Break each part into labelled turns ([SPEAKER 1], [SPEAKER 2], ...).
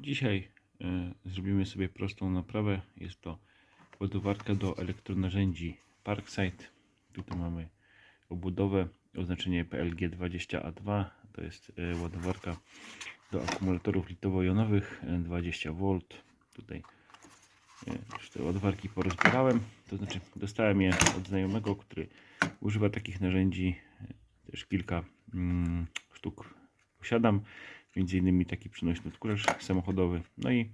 [SPEAKER 1] Dzisiaj e, zrobimy sobie prostą naprawę. Jest to ładowarka do elektronarzędzi Parkside. Tutaj mamy obudowę, oznaczenie PLG20A2. To jest e, ładowarka do akumulatorów litowo-jonowych e, 20V. Tutaj e, już te ładowarki porozbierałem. To znaczy dostałem je od znajomego, który używa takich narzędzi. Też kilka mm, sztuk posiadam. Między innymi taki przenośny odkurzacz samochodowy. No i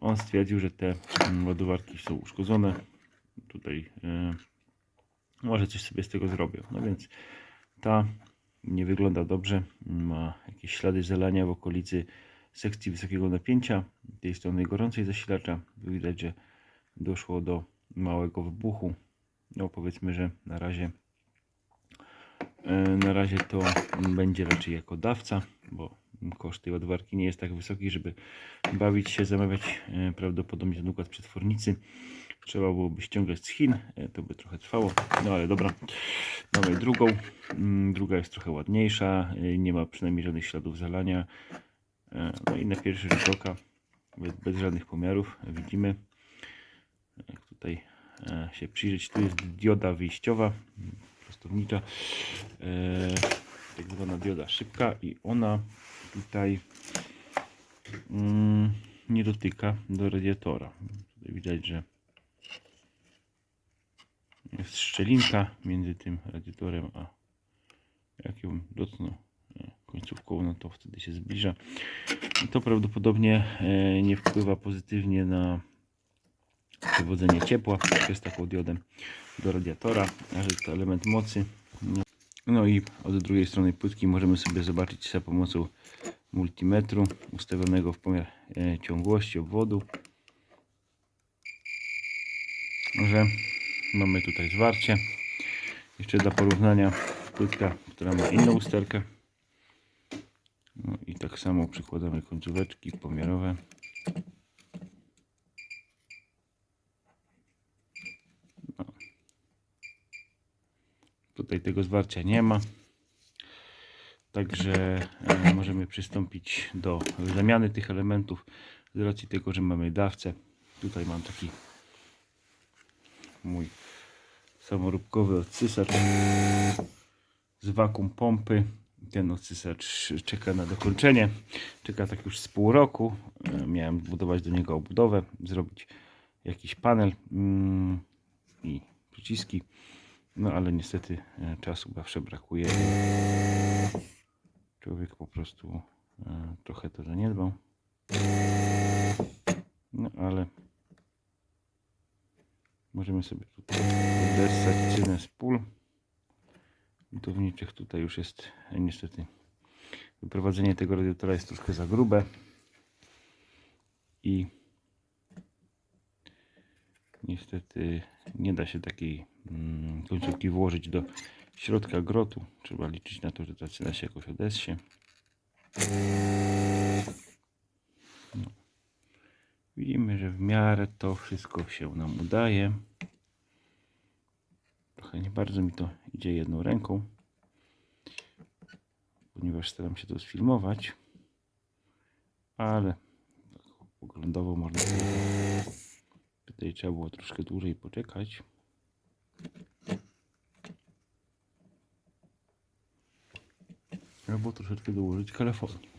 [SPEAKER 1] on stwierdził, że te mm, ładowarki są uszkodzone. Tutaj e, może coś sobie z tego zrobię. No więc ta nie wygląda dobrze. Ma jakieś ślady zalania w okolicy sekcji wysokiego napięcia. Tej strony gorącej zasilacza. Widać, że doszło do małego wybuchu. No powiedzmy, że na razie e, na razie to będzie raczej jako dawca, bo koszt tej ładowarki nie jest tak wysoki, żeby bawić się, zamawiać e, prawdopodobnie ten układ przetwornicy. Trzeba byłoby ściągać z Chin, e, to by trochę trwało, no ale dobra. Mamy drugą, Mm, druga jest trochę ładniejsza, e, nie ma przynajmniej żadnych śladów zalania. No i na pierwszy rzut oka, bez, bez żadnych pomiarów, widzimy, jak tutaj się przyjrzeć, tu jest dioda wyjściowa, prostownicza, e, tak zwana dioda szybka i ona tutaj mm, nie dotyka do radiatora. Tutaj widać, że jest szczelinka między tym radiatorem a jak ją dotknę e, końcówką, no to wtedy się zbliża. I to prawdopodobnie e, nie wpływa pozytywnie na przewodzenie ciepła przez taką diodę do radiatora, a że to element mocy. No, i od drugiej strony płytki możemy sobie zobaczyć za pomocą multimetru ustawionego w pomiar e, ciągłości obwodu, że mamy tutaj zwarcie. Jeszcze dla porównania płytka, która ma inną usterkę. No i tak samo przykładamy końcóweczki pomiarowe. Tutaj tego zwarcia nie ma. Także e, możemy przystąpić do zamiany tych elementów z racji tego, że mamy dawcę. Tutaj mam taki mój samoróbkowy odsysacz z wakum pompy. Ten odsysacz czeka na dokończenie. Czeka tak już z pół roku. E, Miałem budować do niego obudowę, zrobić jakiś panel mm, i przyciski. No ale niestety e, czasu zawsze brakuje. Człowiek po prostu e, trochę to zaniedbał. No ale możemy sobie tutaj odessać cynę z pól budowniczych. Tutaj już jest e, niestety wyprowadzenie tego radiatora jest troszkę za grube i niestety nie da się takiej mm, końcówki włożyć do środka grotu. Trzeba liczyć na to, że ta cyna się jakoś odessie. No. Widzimy, że w miarę to wszystko się nam udaje. Trochę nie bardzo mi to idzie jedną ręką, ponieważ staram się to sfilmować, ale tak poglądowo można powiedzieć. Tutaj trzeba było troszkę dłużej poczekać. Albo troszeczkę dołożyć kalifornii.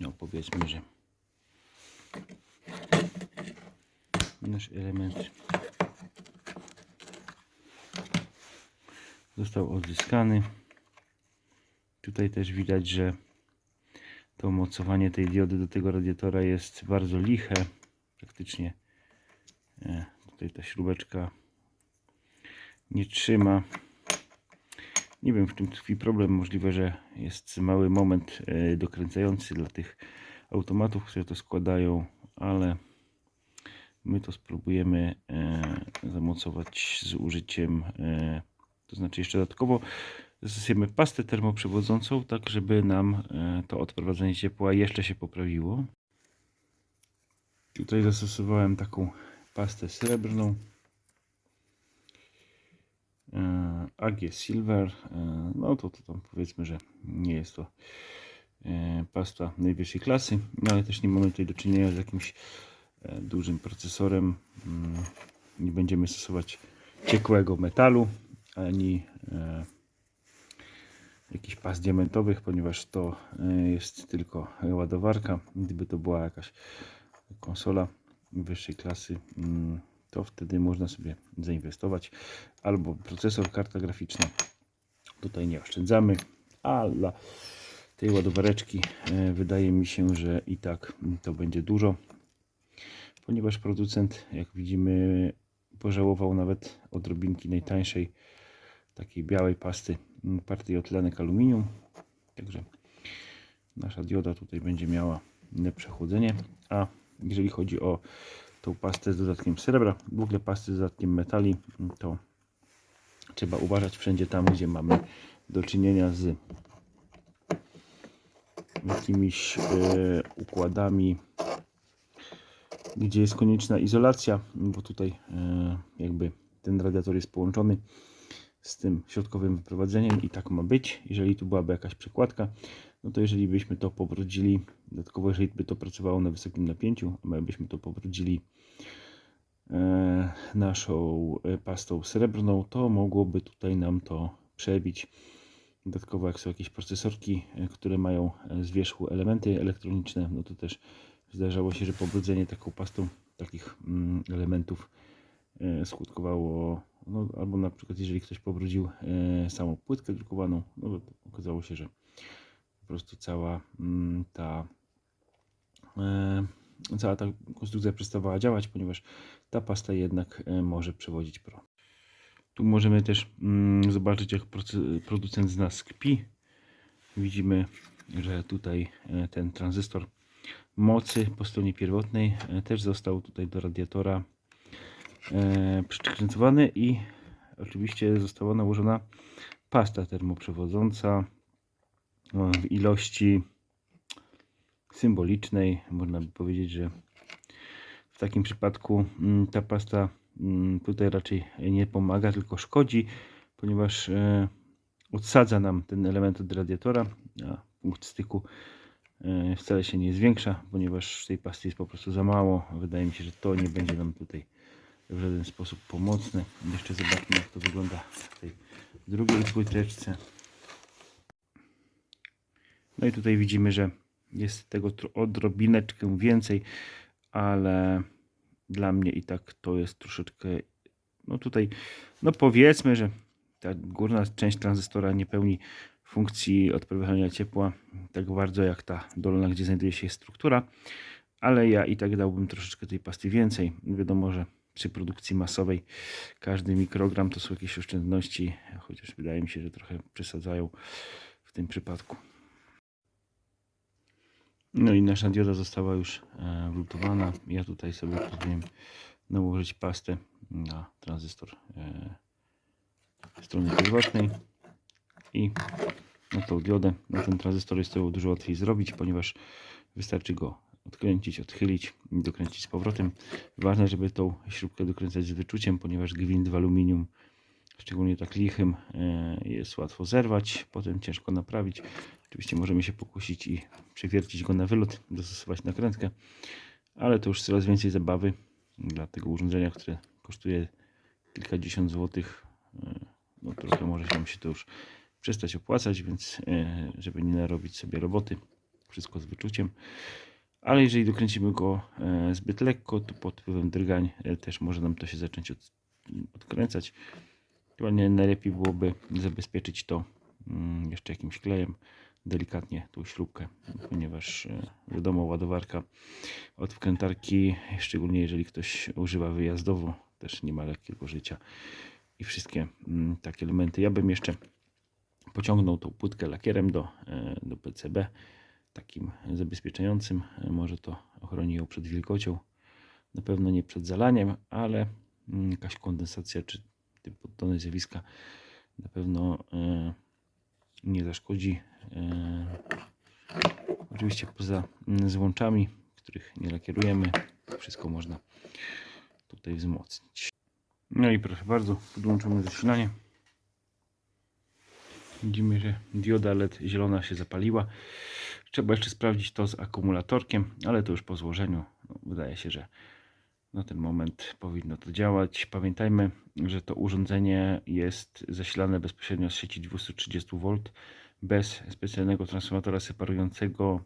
[SPEAKER 1] No powiedzmy, że nasz element został odzyskany. Tutaj też widać, że to mocowanie tej diody do tego radiatora jest bardzo liche. Praktycznie e, tutaj ta śrubeczka nie trzyma. Nie wiem w czym tkwi problem. Możliwe, że jest mały moment e, dokręcający dla tych automatów, które to składają, ale my to spróbujemy e, zamocować z użyciem, e, to znaczy jeszcze dodatkowo Zastosujemy pastę termoprzewodzącą, tak żeby nam e, to odprowadzenie ciepła jeszcze się poprawiło. Tutaj zastosowałem taką pastę srebrną. AG Silver. No to, to tam powiedzmy, że nie jest to pasta najwyższej klasy, no ale też nie mamy tutaj do czynienia z jakimś dużym procesorem. Mm, Nie będziemy stosować ciekłego metalu ani e, jakichś pas diamentowych, ponieważ to e, jest tylko ładowarka. Gdyby to była jakaś konsola wyższej klasy, mm, to wtedy można sobie zainwestować. Albo procesor, karta graficzna. Tutaj nie oszczędzamy, a dla tej ładowareczki e, wydaje mi się, że i tak to będzie dużo, ponieważ producent, jak widzimy, pożałował nawet odrobinki najtańszej takiej białej pasty mm, partii otlenek aluminium. Także nasza dioda tutaj będzie miała lepsze chłodzenie. A jeżeli chodzi o tą pastę z dodatkiem srebra, w ogóle pasty z dodatkiem metali, to trzeba uważać wszędzie tam, gdzie mamy do czynienia z jakimiś e, układami, gdzie jest konieczna izolacja, bo tutaj e, jakby ten radiator jest połączony z tym środkowym wyprowadzeniem i tak ma być. Jeżeli tu byłaby jakaś przekładka, no to jeżeli byśmy to pobrudzili, dodatkowo jeżeli by to pracowało na wysokim napięciu, my byśmy to pobrudzili e, naszą e, pastą srebrną, to mogłoby tutaj nam to przebić. Dodatkowo jak są jakieś procesorki, które mają z wierzchu elementy elektroniczne, no to też zdarzało się, że pobrudzenie taką pastą takich mm, elementów e, skutkowało, no, albo na przykład jeżeli ktoś pobrudził e, samą płytkę drukowaną, no to okazało się, że po prostu cała mm, ta e, cała ta konstrukcja przestawała działać, ponieważ ta pasta jednak może przewodzić prąd. Tu możemy też mm, zobaczyć jak producent z nas kpi. Widzimy, że tutaj ten tranzystor mocy po stronie pierwotnej e, też został tutaj do radiatora e, przykręcowany i oczywiście została nałożona pasta termoprzewodząca e, w ilości symbolicznej. Można by powiedzieć, że w takim przypadku mm, ta pasta mm, tutaj raczej nie pomaga, tylko szkodzi, ponieważ odsadza nam ten element od radiatora, a punkt styku wcale się nie zwiększa, ponieważ tej pasty jest po prostu za mało. Wydaje mi się, że to nie będzie nam tutaj w żaden sposób pomocne. Jeszcze zobaczmy jak to wygląda w tej drugiej płyteczce. No i tutaj widzimy, że jest tego odrobineczkę więcej, ale dla mnie i tak to jest troszeczkę, no tutaj, no powiedzmy, że ta górna część tranzystora nie pełni funkcji odprowadzania ciepła tak bardzo jak ta dolna, gdzie znajduje się struktura, ale ja i tak dałbym troszeczkę tej pasty więcej. Wiadomo, że przy produkcji masowej każdy mikrogram to są jakieś oszczędności, chociaż wydaje mi się, że trochę przesadzają w tym przypadku. No i nasza dioda została już e, wlutowana. Ja tutaj sobie powinienem nałożyć pastę na tranzystor e, strony pierwotnej i na tą diodę. Na ten tranzystor jest to dużo łatwiej zrobić, ponieważ wystarczy go odkręcić, odchylić i dokręcić z powrotem. Ważne, żeby tą śrubkę dokręcać z wyczuciem, ponieważ gwint w aluminium, szczególnie tak lichym, e, jest łatwo zerwać, potem ciężko naprawić. Oczywiście możemy się pokusić i przewiercić go na wylot, dostosować nakrętkę, ale to już coraz więcej zabawy dla tego urządzenia, które kosztuje kilkadziesiąt złotych. E, No trochę może się to już przestać opłacać, więc e, żeby nie narobić sobie roboty, wszystko z wyczuciem. Ale jeżeli dokręcimy go e, zbyt lekko, to pod wpływem drgań e, też może nam to się zacząć od, odkręcać. Chyba nie najlepiej byłoby zabezpieczyć to mm, jeszcze jakimś klejem, delikatnie tą śrubkę, ponieważ wiadomo, ładowarka od wkrętarki, szczególnie jeżeli ktoś używa wyjazdowo, też nie ma lekkiego życia i wszystkie mm, takie elementy. Ja bym jeszcze pociągnął tą płytkę lakierem do, e, do PCB, takim zabezpieczającym. Może to ochroni ją przed wilgocią, na pewno nie przed zalaniem, ale mm, jakaś kondensacja czy tony zjawiska na pewno e, nie zaszkodzi. E, Oczywiście poza mm, złączami, których nie lakierujemy, wszystko można tutaj wzmocnić. No i proszę bardzo, podłączamy zasilanie. Widzimy, że dioda LED zielona się zapaliła. Trzeba jeszcze sprawdzić to z akumulatorkiem, ale to już po złożeniu. No, wydaje się, że na ten moment powinno to działać. Pamiętajmy, że to urządzenie jest zasilane bezpośrednio z sieci 230 V bez specjalnego transformatora separującego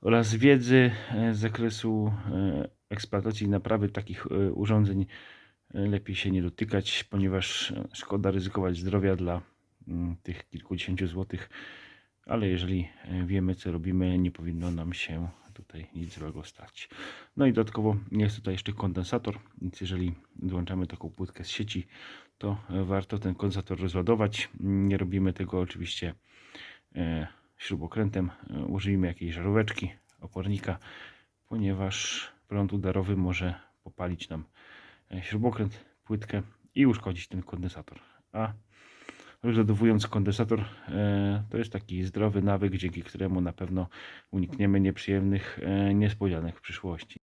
[SPEAKER 1] oraz wiedzy e, z zakresu e, eksploatacji i naprawy takich e, urządzeń lepiej się nie dotykać, ponieważ szkoda ryzykować zdrowia dla tych kilkudziesięciu złotych, ale jeżeli e, wiemy co robimy, nie powinno nam się tutaj nic złego stać. No i dodatkowo jest tutaj jeszcze kondensator, więc jeżeli włączamy taką płytkę z sieci, to e, warto ten kondensator rozładować. Nie robimy tego oczywiście e, śrubokrętem. Użyjmy jakiejś żaróweczki, opornika, ponieważ prąd udarowy może popalić nam śrubokręt, płytkę i uszkodzić ten kondensator. A rozładowując kondensator, e, to jest taki zdrowy nawyk, dzięki któremu na pewno unikniemy nieprzyjemnych e, niespodzianek w przyszłości.